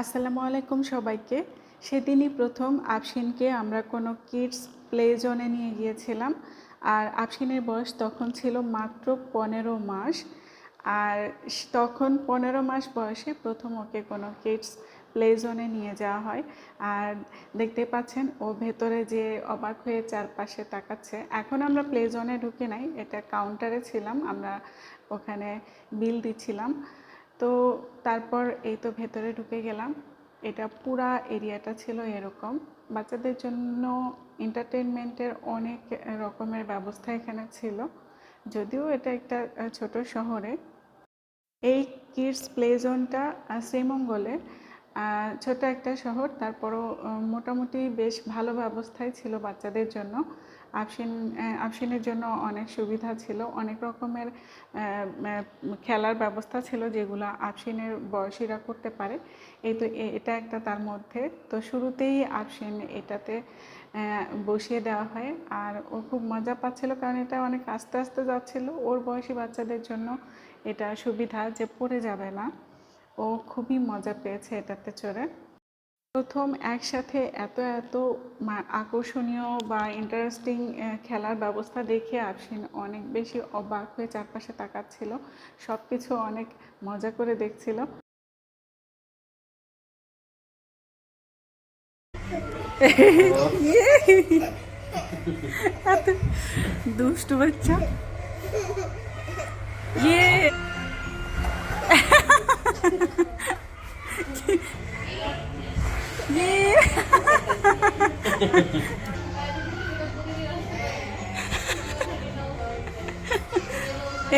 আসসালামু আলাইকুম সবাইকে। সেদিনই প্রথম আফসিনকে আমরা কোনো কিডস প্লে জোনে নিয়ে গিয়েছিলাম। আর আফসিনের বয়স তখন ছিল মাত্র পনেরো মাস। আর তখন পনেরো মাস বয়সে প্রথম ওকে কোনো কিডস প্লে জোনে নিয়ে যাওয়া হয়। আর দেখতে পাচ্ছেন ও ভেতরে যে অবাক হয়ে চারপাশে তাকাচ্ছে। এখন আমরা প্লে জোনে ঢুকে নাই, এটা কাউন্টারে ছিলাম। আমরা ওখানে বিল দিচ্ছিলাম। তো তারপর এই তো ভেতরে ঢুকে গেলাম। এটা পুরা এরিয়াটা ছিল এরকম। বাচ্চাদের জন্য এন্টারটেনমেন্টের অনেক রকমের ব্যবস্থা এখানে ছিল। যদিও এটা একটা ছোট শহরে। এই কিডস প্লে জোনটা শ্রীমঙ্গলে ছোট একটা শহর, তারপরও মোটামুটি বেশ ভালো ব্যবস্থাই ছিল বাচ্চাদের জন্য। আফসিন আফসিনের জন্য অনেক সুবিধা ছিল। অনেক রকমের খেলার ব্যবস্থা ছিল যেগুলো আফসিনের বয়সীরা করতে পারে। এই তো এটা একটা তার মধ্যে। তো শুরুতেই আফসিন এটাতে বসিয়ে দেওয়া হয়। আর ও খুব মজা পাচ্ছিল কারণ এটা অনেক আস্তে আস্তে যাচ্ছিল। ওর বয়সী বাচ্চাদের জন্য এটা সুবিধা যে পড়ে যাবে না। ও খুবই মজা পেয়েছে এটাতে চড়ে। প্রথম একসাথে এত এত আকর্ষণীয় বা ইন্টারেস্টিং খেলার ব্যবস্থা দেখে আফসিন অনেক বেশি অবাক হয়ে চারপাশে তাকাচ্ছিল। সব কিছু অনেক মজা করে দেখছিল। দুষ্টু বাচ্চা। ইয়ে!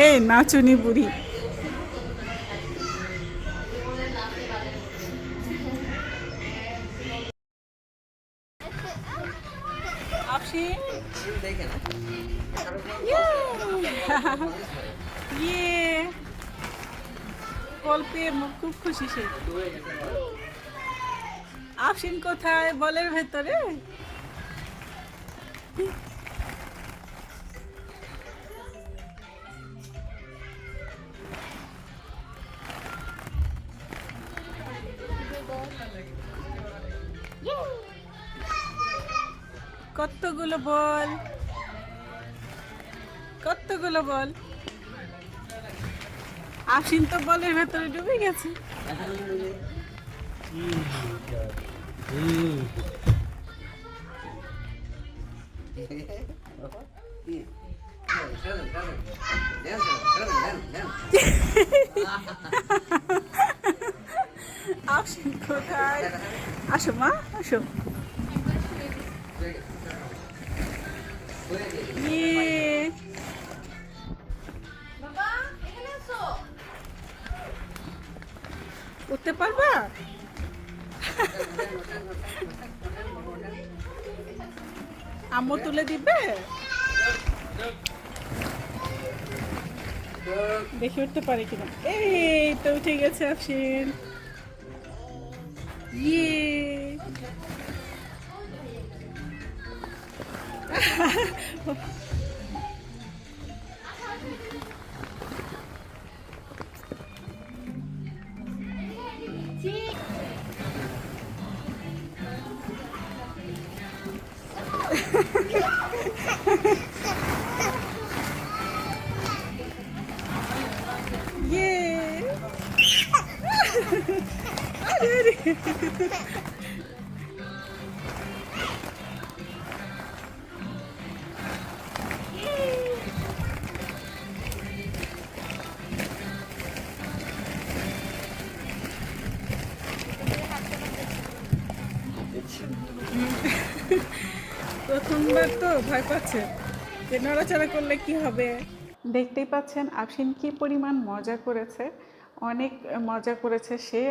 এই নাচুনি বুড়ি সে আফসিন কোথায় বলের ভেতরে? কতগুলো বল? কতগুলো বল? আফসিন তো বলের ভেতরে ডুবে গেছে। আফসিন কোথায় আসো মা আসো ইয়ে উঠতে পারবা? আম্মু তুলে দিবে? দেখে উঠতে পারে কিনা। এই তো উঠে গেছে আফসিন। ইয়ে। প্রথমবার তো ভয় পাচ্ছে। যে নড়াচড়া করলে কি হবে? দেখতেই পাচ্ছেন আফসিন কি পরিমাণ মজা করেছে। অনেক মজা করেছে সে।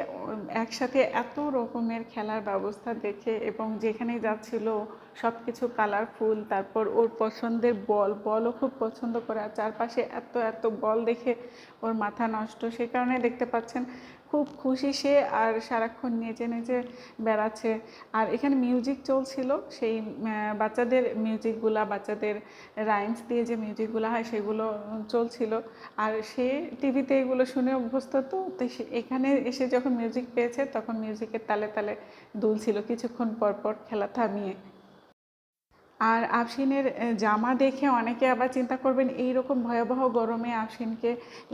একসাথে এত রকমের খেলার ব্যবস্থা দেখে এবং যেখানে যাচ্ছিল সব কিছু কালারফুল তারপর ওর পছন্দের বল বলও খুব পছন্দ করে। আর চারপাশে এত এত বল দেখে ওর মাথা নষ্ট। সে কারণে দেখতে পাচ্ছেন খুব খুশি সে আর সারাক্ষণ নেচে নেচে বেড়াচ্ছে। আর এখানে মিউজিক চলছিল, সেই বাচ্চাদের মিউজিকগুলা বাচ্চাদের রাইমস দিয়ে যে মিউজিকগুলো হয় সেগুলো চলছিল। আর সে টিভিতে এগুলো শুনে অভ্যস্ত তো এখানে এসে যখন মিউজিক পেয়েছে তখন মিউজিকের তালে তালে দুলছিল। কিছুক্ষণ পর পর খেলা থামিয়ে আর আফসিনের জামা দেখে অনেকে আবার চিন্তা করবেন এই রকম ভয়াবহ গরমে আফসিনকে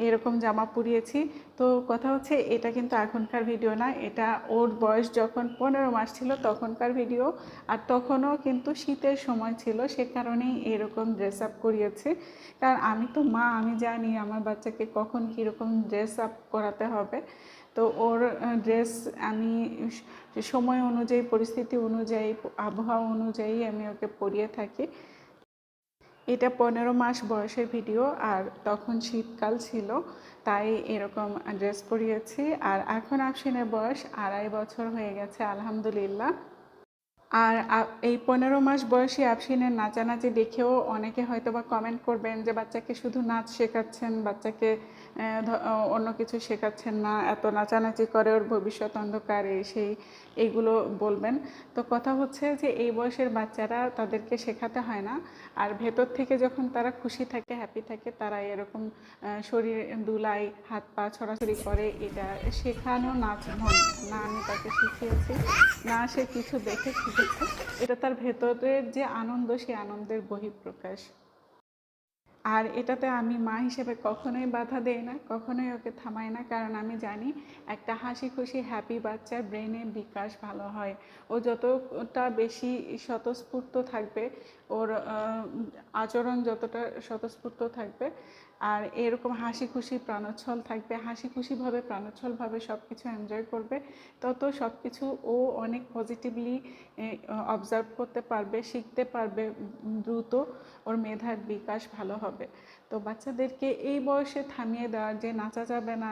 এরকম জামা পরিয়েছি। তো কথা হচ্ছে, এটা কিন্তু এখনকার ভিডিও না, এটা ওর বয়স যখন পনেরো মাস ছিল তখনকার ভিডিও, আর তখনও কিন্তু শীতের সময় ছিল, সে কারণেই এরকম ড্রেস আপ করিয়েছি। কারণ আমি তো মা, আমি জানি আমার বাচ্চাকে কখন কীরকম ড্রেস আপ করাতে হবে। তো ওর ড্রেস আমি সময় অনুযায়ী, পরিস্থিতি অনুযায়ী, আবহাওয়া অনুযায়ী আমি ওকে পরিয়ে থাকি। এটা পনেরো মাস বয়সের ভিডিও আর তখন শীতকাল ছিল, তাই এরকম ড্রেস পরিয়েছি। আর এখন আফসিনের বয়স আড়াই বছর হয়ে গেছে, আলহামদুলিল্লাহ। আর এই পনেরো মাস বয়সী আফসিনের নাচানাচি দেখেও অনেকে হয়তো বা কমেন্ট করবেন যে, বাচ্চাকে শুধু নাচ শেখাচ্ছেন, বাচ্চাকে অন্য কিছু শেখাচ্ছেন না, এত নাচানাচি করে ওর ভবিষ্যৎ অন্ধকার, সেই, এইগুলো বলবেন। তো কথা হচ্ছে যে এই বয়সের বাচ্চারা তাদেরকে শেখাতে হয় না, আর ভেতর থেকে যখন তারা খুশি থাকে হ্যাপি থাকে, তারা এরকম শরীর দুলাই, হাত পা ছড়াছড়ি করে, এটা শেখানো নাচ নয় না, আমি তাকে শিখিয়েছি, না, সে কিছু দেখে শিখেছে। এটা তার ভেতরের যে আনন্দ, সেই আনন্দের বহিঃপ্রকাশ। আর এটাতে আমি মা হিসেবে কখনোই বাধা দেই না, কখনোই ওকে থামাই না। কারণ আমি জানি একটা হাসি খুশি হ্যাপি বাচ্চার ব্রেনে বিকাশ ভালো হয়। ও যতটা বেশি স্বতঃস্ফূর্ত থাকবে, ওর আচরণ যতটা স্বতঃস্ফূর্ত থাকবে, আর এরকম হাসি খুশি প্রাণোচ্ছল থাকবে, হাসি খুশিভাবে প্রাণোচ্ছলভাবে সব কিছু এনজয় করবে, তত সব কিছু ও অনেক পজিটিভলি অবজার্ভ করতে পারবে, শিখতে পারবে দ্রুত ওর মেধার বিকাশ ভালো হবে। তো বাচ্চাদেরকে এই বয়সে থামিয়ে দেওয়ার যে নাচা যাবে না,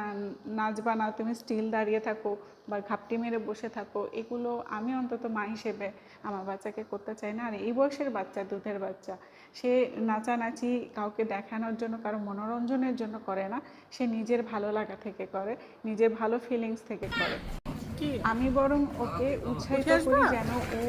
নাচবা না, তুমি স্টিল দাঁড়িয়ে থাকো বা ঘাপটি মেরে বসে থাকো, এগুলো আমি অন্তত মা হিসেবে আমার বাচ্চাকে করতে চাই না। আর এই বয়সের বাচ্চা, দুধের বাচ্চা, সে নাচানাচি কাউকে দেখানোর জন্য, কারও মনোরঞ্জনের জন্য করে না, সে নিজের ভালো লাগা থেকে করে, নিজের ভালো ফিলিংস থেকে করে। আমি বরং ওকে উৎসাহিত করি যেন ও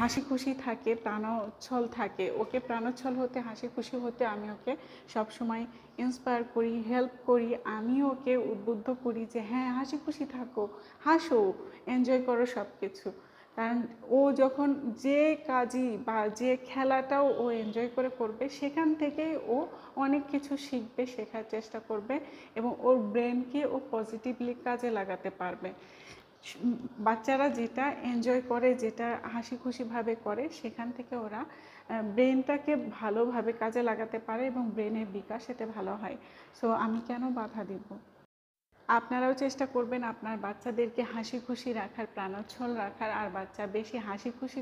হাসি খুশি থাকে প্রাণোচ্ছল থাকে। ওকে প্রাণোচ্ছল হতে হাসি খুশি হতে আমি ওকে সবসময় ইন্সপায়ার করি হেল্প করি। আমি ওকে উদ্বুদ্ধ করি যে হ্যাঁ হাসি খুশি থাকো হাসো এনজয় করো সব কিছু কারণ ও যখন যে কাজই বা যে খেলাটাও ও এনজয় করে করবে সেখান থেকেই ও অনেক কিছু শিখবে শেখার চেষ্টা করবে এবং ওর ব্রেনকে ও পজিটিভলি কাজে লাগাতে পারবে। বাচ্চারা যেটা এনজয় করে, যেটা হাসি খুশিভাবে করে, সেখান থেকে ওরা ব্রেনটাকে ভালোভাবে কাজে লাগাতে পারে এবং ব্রেনের বিকাশ এতে ভালো হয়। সো আমি কেন বাধা দিব? আপনারাও চেষ্টা করবেন আপনার বাচ্চাদেরকে হাসি খুশি রাখার, প্রাণোচ্ছল রাখার। আর বাচ্চা বেশি হাসি খুশি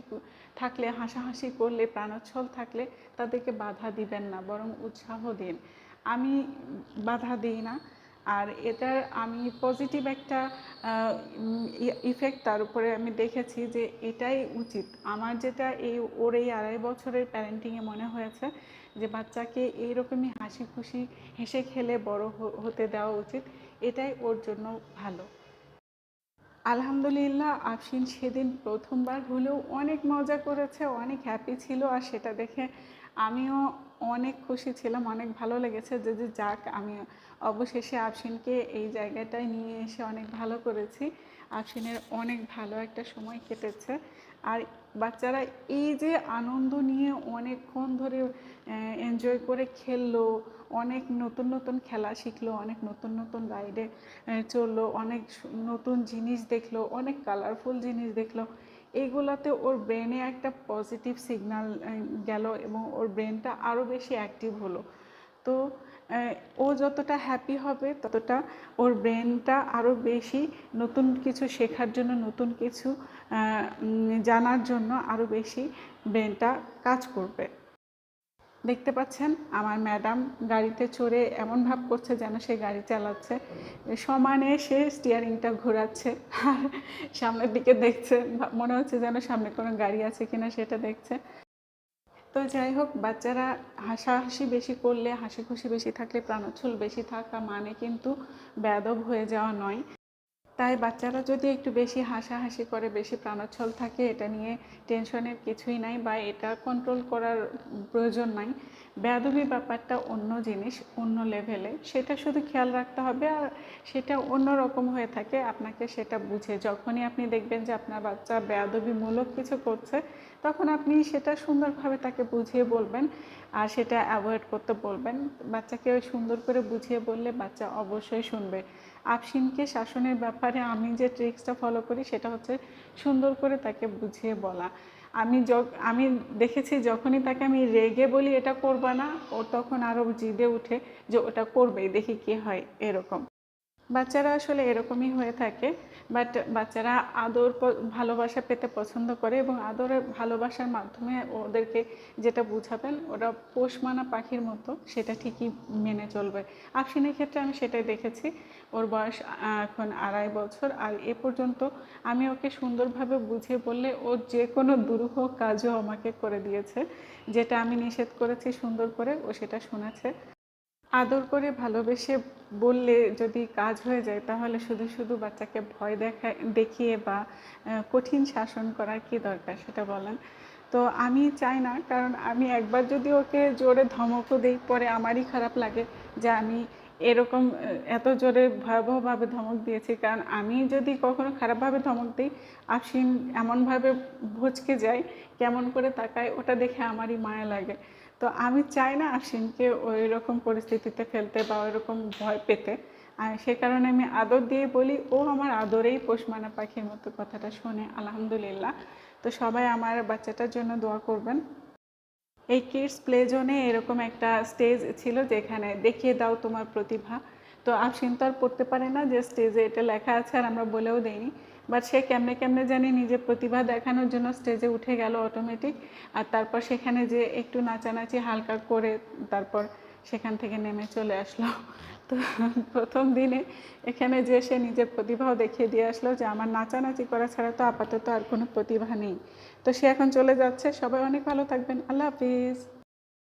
থাকলে, হাসাহাসি করলে, প্রাণোচ্ছল থাকলে তাদেরকে বাধা দিবেন না, বরং উৎসাহ দিন। আমি বাধা দিই না। আর এটার আমি পজিটিভ একটা ইফেক্ট তার উপরে আমি দেখেছি যে এটাই উচিত। আমার যেটা এই ওর এই আড়াই বছরের প্যারেন্টিংয়ে মনে হয়েছে যে বাচ্চাকে এইরকমই হাসি খুশি, হেসে খেলে বড় হতে দেওয়া উচিত। এটাই ওর জন্য ভালো। আলহামদুলিল্লাহ, আফসিন সেদিন প্রথমবার হলেও অনেক মজা করেছে, অনেক হ্যাপি ছিল আর সেটা দেখে আমিও অনেক খুশি ছিলাম, অনেক ভালো লেগেছে। যে যে, যাক, আমি অবশেষে আফসিনকে এই জায়গাটায় নিয়ে এসে অনেক ভালো করেছি। আফসিনের অনেক ভালো একটা সময় কেটেছে। আর বাচ্চারা এই যে আনন্দ নিয়ে অনেকক্ষণ ধরে এনজয় করে খেললো, অনেক নতুন নতুন খেলা শিখলো, অনেক নতুন নতুন রাইডে চলল, অনেক নতুন জিনিস দেখল, অনেক কালারফুল জিনিস দেখল। এইগুলাতে ওর ব্রেনে একটা পজিটিভ সিগনাল গেল এবং ওর ব্রেনটা আরও বেশি অ্যাক্টিভ হলো। তো ও যতটা হ্যাপি হবে, ততটা ওর ব্রেনটা আরও বেশি নতুন কিছু শেখার জন্য, নতুন কিছু জানার জন্য আরও বেশি ব্রেনটা কাজ করবে। দেখতে পাচ্ছেন, আমার ম্যাডাম গাড়িতে চড়ে এমন ভাব করছে যেন সে গাড়ি চালাচ্ছে। সমানে সে স্টিয়ারিংটা ঘোরাচ্ছে আর সামনের দিকে দেখছে মনে হচ্ছে যেন সামনে কোনো গাড়ি আছে কিনা সেটা দেখছে। তো যাই হোক, বাচ্চারা হাসাহাসি বেশি করলে হাসি খুশি বেশি থাকলে, প্রাণোচ্ছল বেশি থাকা মানে কিন্তু বেদব হয়ে যাওয়া নয়। তাই বাচ্চারা যদি একটু বেশি হাসাহাসি করে, বেশি প্রাণোচ্ছল থাকে, এটা নিয়ে টেনশনের কিছুই নাই বা এটা কন্ট্রোল করার প্রয়োজন নাই। বেয়াদবি ব্যাপারটা অন্য জিনিস, অন্য লেভেলে সেটা শুধু খেয়াল রাখতে হবে আর সেটা অন্য রকম হয়ে থাকে। আপনাকে সেটা বুঝে, যখনই আপনি দেখবেন যে আপনার বাচ্চা বেয়াদবিমূলক কিছু করছে, তখন আপনি সেটা সুন্দরভাবে তাকে বুঝিয়ে বলবেন আর সেটা অ্যাভয়েড করতে বলবেন। বাচ্চাকে সুন্দর করে বুঝিয়ে বললে বাচ্চা অবশ্যই শুনবে। আফসিনকে শাসনের ব্যাপারে আমি যে ট্রিক্সটা ফলো করি, সেটা হচ্ছে সুন্দর করে তাকে বুঝিয়ে বলা। আমি আমি দেখেছি যখনই তাকে আমি রেগে বলি, এটা করবা না, ও তখন আরও জিদে উঠে যে, ওটা করবেই, দেখি কি হয়, এরকম। বাচ্চারা আসলে এরকমই হয়ে থাকে। বাট বাচ্চারা আদর ভালোবাসা পেতে পছন্দ করে এবং আদরের ভালোবাসার মাধ্যমে ওদেরকে যেটা বুঝাবেন, ওরা পোষ মানা পাখির মতো সেটা ঠিকই মেনে চলবে। আফসিনের ক্ষেত্রে আমি সেটাই দেখেছি। ওর বয়স এখন আড়াই বছর। আর এ পর্যন্ত আমি ওকে সুন্দরভাবে বুঝিয়ে বললে ও যে কোনো দুরূহ কাজও আমাকে করে দিয়েছে। যেটা আমি নিষেধ করেছি সুন্দর করে, ও সেটা শুনেছে। আদর করে ভালোবেসে বললে যদি কাজ হয়ে যায়, তাহলে শুধু শুধু বাচ্চাকে ভয় দেখা, দেখিয়ে বা কঠিন শাসন করার কি দরকার সেটা বলেন। তো আমি চাই না, কারণ আমি একবার যদি ওকে জোরে ধমকও দিই, পরে আমারই খারাপ লাগে যে আমি এরকম এত জোরে ভয়াবহভাবে ধমক দিয়েছি। কারণ আমি যদি কখনো খারাপভাবে ধমক দিই, আফসিন এমনভাবে ভচকে যায়, কেমন করে তাকায়, ওটা দেখে আমারই মায়া লাগে। তো আমি চাই না আফসিনকে ওই রকম পরিস্থিতিতে ফেলতে বা ওই রকম ভয় পেতে। আর সে কারণে আমি আদর দিয়ে বলি, ও আমার আদরেই পোষমানা পাখির মতো কথাটা শোনে, আলহামদুলিল্লাহ। তো সবাই আমার বাচ্চাটার জন্য দোয়া করবেন। এই কিডস প্লে জোনে এরকম একটা স্টেজ ছিল যেখানে দেখিয়ে দাও তোমার প্রতিভা। তো আফসিন তো আর পড়তে পারে না, যে স্টেজে এটা লেখা আছে আর আমরা বলেও দেইনি। বাট সে কেমনে কেমনে জানি নিজের প্রতিভা দেখানোর জন্য স্টেজে উঠে গেল অটোমেটিক আর তারপর সেখানে যে একটু নাচানাচি হালকা করে তারপর সেখান থেকে নেমে চলে আসলো। তো প্রথম দিনে এখানে যে সে নিজের প্রতিভাও দেখিয়ে দিয়ে আসলো যে আমার নাচানাচি করা ছাড়া তো আপাতত আর কোনো প্রতিভা নেই। তো সে এখন চলে যাচ্ছে। সবাই অনেক ভালো থাকবেন। আল্লাহ হাফিজ।